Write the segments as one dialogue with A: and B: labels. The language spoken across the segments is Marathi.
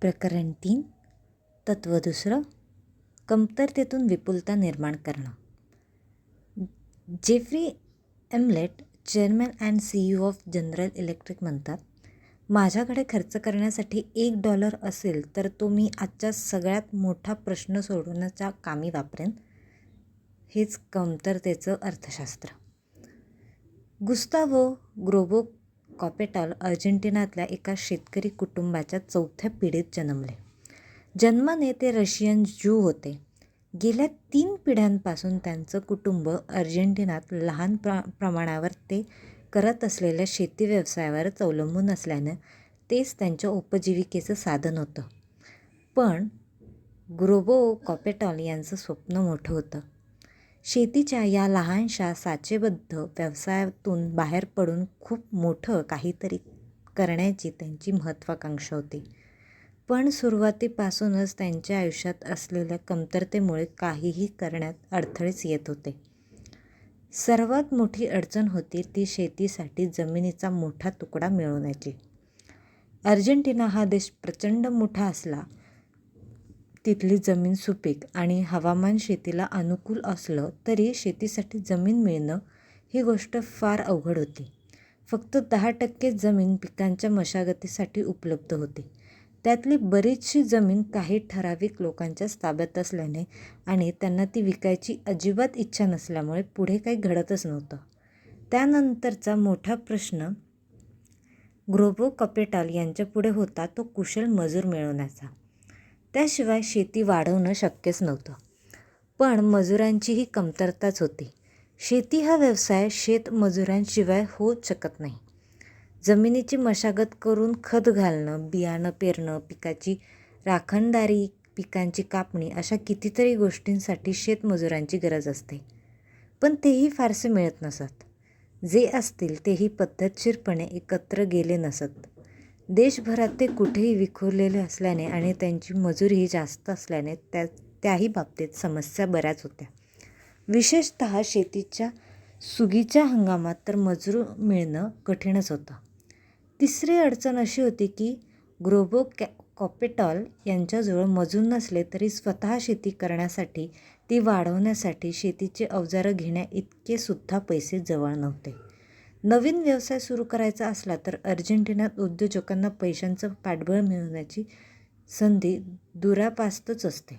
A: प्रकरण तीन. तत्त्व दुसरं कमतरतेतून विपुलता निर्माण करणं. Jeffrey Immelt chairman and C E of General Electric म्हणतात माझ्याकडे खर्च करण्यासाठी एक डॉलर असेल तर तो मी आजच्या सगळ्यात मोठा प्रश्न सोडवण्याच्या कामी वापरेन. हेच कमतरतेचं अर्थशास्त्र. गुस्तावो ग्रोबो कॉपेटॉल अर्जेंटिनातल्या एका शेतकरी कुटुंबाच्या चौथ्या पिढीत जन्मले. जन्माने ते रशियन ज्यू होते. गेल्या तीन पिढ्यांपासून त्यांचं कुटुंब अर्जेंटिनात लहान प्र प्रमाणावर ते करत असलेल्या शेती व्यवसायावरच अवलंबून असल्यानं तेच त्यांच्या उपजीविकेचं साधन होतं. पण ग्रोबो कॉपेटॉल यांचं स्वप्न मोठं होतं. शेतीच्या या लहानशा साचेबद्ध व्यवसायातून बाहेर पडून खूप मोठं काहीतरी करण्याची त्यांची महत्त्वाकांक्षा होती. पण सुरुवातीपासूनच त्यांच्या आयुष्यात असलेल्या कमतरतेमुळे काहीही करण्यात अडथळेच येत होते. सर्वात मोठी अडचण होती ती शेतीसाठी जमिनीचा मोठा तुकडा मिळवण्याची. अर्जेंटिना हा देश प्रचंड मोठा असला तिथली जमीन सुपीक आणि हवामान शेतीला अनुकूल असलं तरी शेतीसाठी जमीन मिळणं ही गोष्ट फार अवघड होती. फक्त दहा टक्के जमीन पिकांच्या मशागतीसाठी उपलब्ध होती. त्यातली बरीचशी जमीन काही ठराविक लोकांच्याच ताब्यात असल्याने आणि त्यांना ती विकायची अजिबात इच्छा नसल्यामुळे पुढे काही घडतच नव्हतं. त्यानंतरचा मोठा प्रश्न ग्रोबो कपेटाल यांच्यापुढे होता तो कुशल मजूर मिळवण्याचा. त्याशिवाय शेती वाढवणं शक्यच नव्हतं. पण मजुरांचीही कमतरताच होती. शेती हा व्यवसाय शेतमजुरांशिवाय होऊच शकत नाही. जमिनीची मशागत करून खत घालणं बियाणं पेरणं पिकाची राखणदारी पिकांची कापणी अशा कितीतरी गोष्टींसाठी शेतमजुरांची गरज असते. पण तेही फारसे मिळत नसत. जे असतील तेही पद्धतशीरपणे एकत्र गेले नसत. देशभरात ते कुठेही विखुरलेले असल्याने आणि त्यांची मजुरीही जास्त असल्याने त्या त्याही बाबतीत समस्या बऱ्याच होत्या. विशेषत शेतीच्या सुगीच्या हंगामात तर मजूर मिळणं कठीणच होतं. तिसरी अडचण अशी होती की ग्रोबो कॅ कॉपेटॉल यांच्याजवळ मजूर नसले तरी स्वतः शेती करण्यासाठी ती वाढवण्यासाठी शेतीचे अवजारं घेण्या सुद्धा पैसे जवळ नव्हते. नवीन व्यवसाय सुरू करायचा असला तर अर्जेंटिनात उद्योजकांना पैशांचं पाठबळ मिळवण्याची संधी दुरापास्तच असते.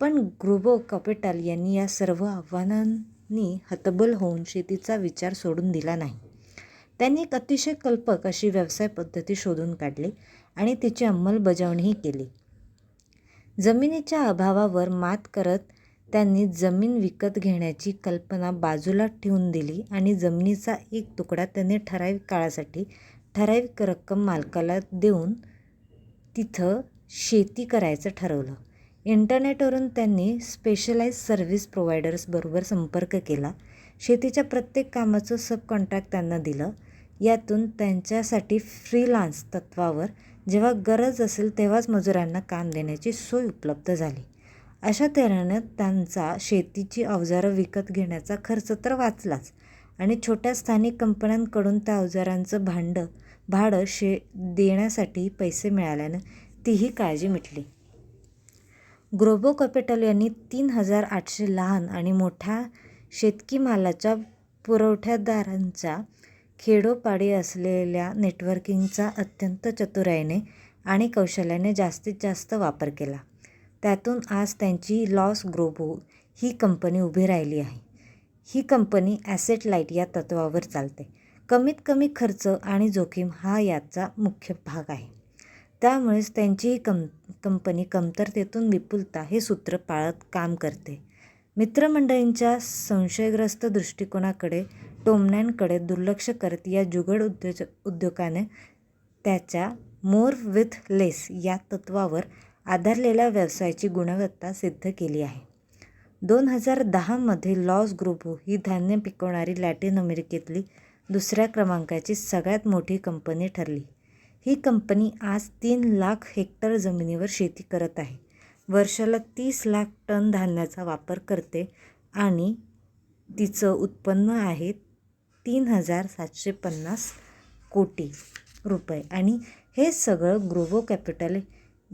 A: पण ग्रोबो कॅपिटल यांनी या सर्व आव्हानांनी हतबल होऊन शेतीचा विचार सोडून दिला नाही. त्यांनी एक अतिशय कल्पक अशी व्यवसाय पद्धती शोधून काढली आणि तिची अंमलबजावणीही केली. जमिनीच्या अभावावर मात करत त्यांनी जमीन विकत घेण्याची कल्पना बाजूला ठेवून दिली आणि जमिनीचा एक तुकडा त्यांनी ठराविक काळासाठी ठराविक रक्कम मालकाला देऊन तिथं शेती करायचं ठरवलं. इंटरनेटवरून त्यांनी स्पेशलाइज सर्व्हिस प्रोव्हायडर्सबरोबर संपर्क केला. शेतीच्या प्रत्येक कामाचं सब कॉन्ट्रॅक्ट त्यांना दिलं. यातून त्यांच्यासाठी फ्रीलान्स तत्त्वावर जेव्हा गरज असेल तेव्हाच मजुरांना काम देण्याची सोय उपलब्ध झाली. अशा तऱ्हेनं त्यांचा शेतीची अवजारं विकत घेण्याचा खर्च तर वाचलाच. आणि छोट्या स्थानिक कंपन्यांकडून त्या अवजारांचं भांडं भाडं शे देण्यासाठी पैसे मिळाल्यानं तीही काळजी मिटली. ग्रोबो कॅपिटल यांनी तीन हजार आठशे लहान आणि मोठ्या शेतकी मालाच्या पुरवठ्यादारांच्या खेडोपाडी असलेल्या नेटवर्किंगचा अत्यंत चतुराईने आणि कौशल्याने जास्तीत जास्त वापर केला. त्यातून आज त्यांची लॉस ग्रोबो ही कंपनी उभी राहिली आहे. ही कंपनी ॲसेट लाइट या तत्त्वावर चालते. कमीत कमी खर्च आणि जोखीम हा याचा मुख्य भाग आहे. त्यामुळेच त्यांची ही कं कंपनी कमतरतेतून विपुलता हे सूत्र पाळत काम करते. मित्रमंडळींच्या संशयग्रस्त दृष्टिकोनाकडे टोमण्यांकडे दुर्लक्ष करत या जुगड उद्योज उद्योगाने त्याच्या मोर विथ लेस या तत्त्वावर आधारलेल्या व्यवसायाची गुणवत्ता सिद्ध केली आहे. दोन हजार दहामध्ये लॉस ग्रुपो ही धान्य पिकवणारी लॅटिन अमेरिकेतली दुसऱ्या क्रमांकाची सगळ्यात मोठी कंपनी ठरली. ही कंपनी आज तीन लाख हेक्टर जमिनीवर शेती करत आहे. वर्षाला तीस लाख टन धान्याचा वापर करते आणि तिचं उत्पन्न आहे तीन हजार सातशे पन्नास कोटी रुपये. आणि हे सगळं ग्रोवो कॅपिटल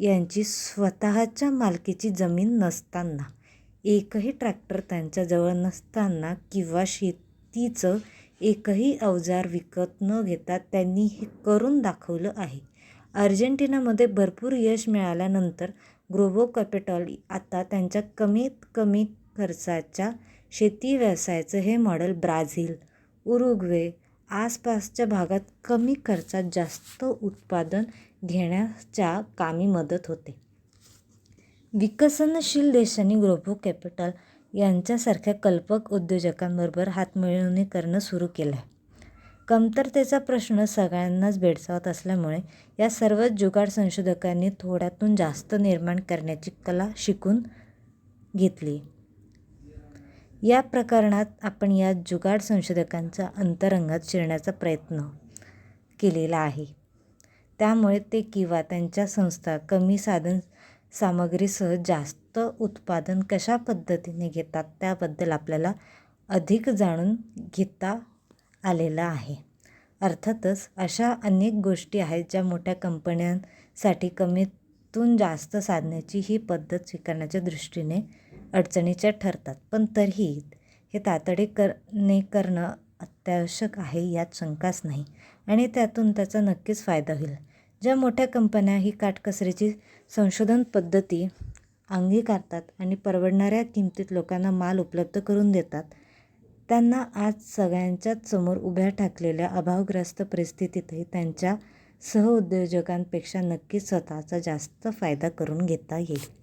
A: यांची स्वतःच्या मालकीची जमीन नसताना एकही ट्रॅक्टर त्यांच्याजवळ नसताना किंवा शेतीचं एकही अवजार विकत न घेता त्यांनी हे करून दाखवलं आहे. अर्जेंटिनामध्ये भरपूर यश मिळाल्यानंतर ग्रोबो कॅपिटॉल आता त्यांच्या कमीत कमी खर्चाच्या शेती व्यवसायाचं हे मॉडेल ब्राझील उरुग्वे आसपासच्या भागात कमी खर्चात जास्त उत्पादन घेण्याच्या कामी मदत होते. विकसनशील देशांनी ग्रोबो कॅपिटल यांच्यासारख्या कल्पक उद्योजकांबरोबर हातमिळवणी करणं सुरू केलं आहे कमतरतेचा प्रश्न सगळ्यांनाच भेडसावत असल्यामुळे या सर्वच जुगाड संशोधकांनी थोड्यातून जास्त निर्माण करण्याची कला शिकून घेतली. या प्रकरणात आपण या जुगाड संशोधकांच्या अंतरंगात शिरण्याचा प्रयत्न केलेला आहे. त्यामुळे ते किंवा त्यांच्या संस्था कमी साधन सामग्रीसह जास्त उत्पादन कशा पद्धतीने घेतात त्याबद्दल आपल्याला अधिक जाणून घेता आलेलं आहे. अर्थातच अशा अनेक गोष्टी आहेत ज्या मोठ्या कंपन्यांसाठी कमीतून जास्त साधण्याची ही पद्धत स्वीकारण्याच्या दृष्टीने अडचणीच्या ठरतात. पण तरीही हे तातडी करणे करणं अत्यावश्यक आहे यात शंकाच नाही आणि त्यातून त्याचा नक्कीच फायदा होईल. ज्या मोठ्या कंपन्या ही काटकसरीची संशोधन पद्धती अंगीकारतात आणि परवडणाऱ्या किमतीत लोकांना माल उपलब्ध करून देतात त्यांना आज सगळ्यांच्याच समोर उभ्या ठाकलेल्या अभावग्रस्त परिस्थितीतही त्यांच्या सहउद्योजकांपेक्षा नक्कीच स्वतःचा जास्त फायदा करून घेता येईल.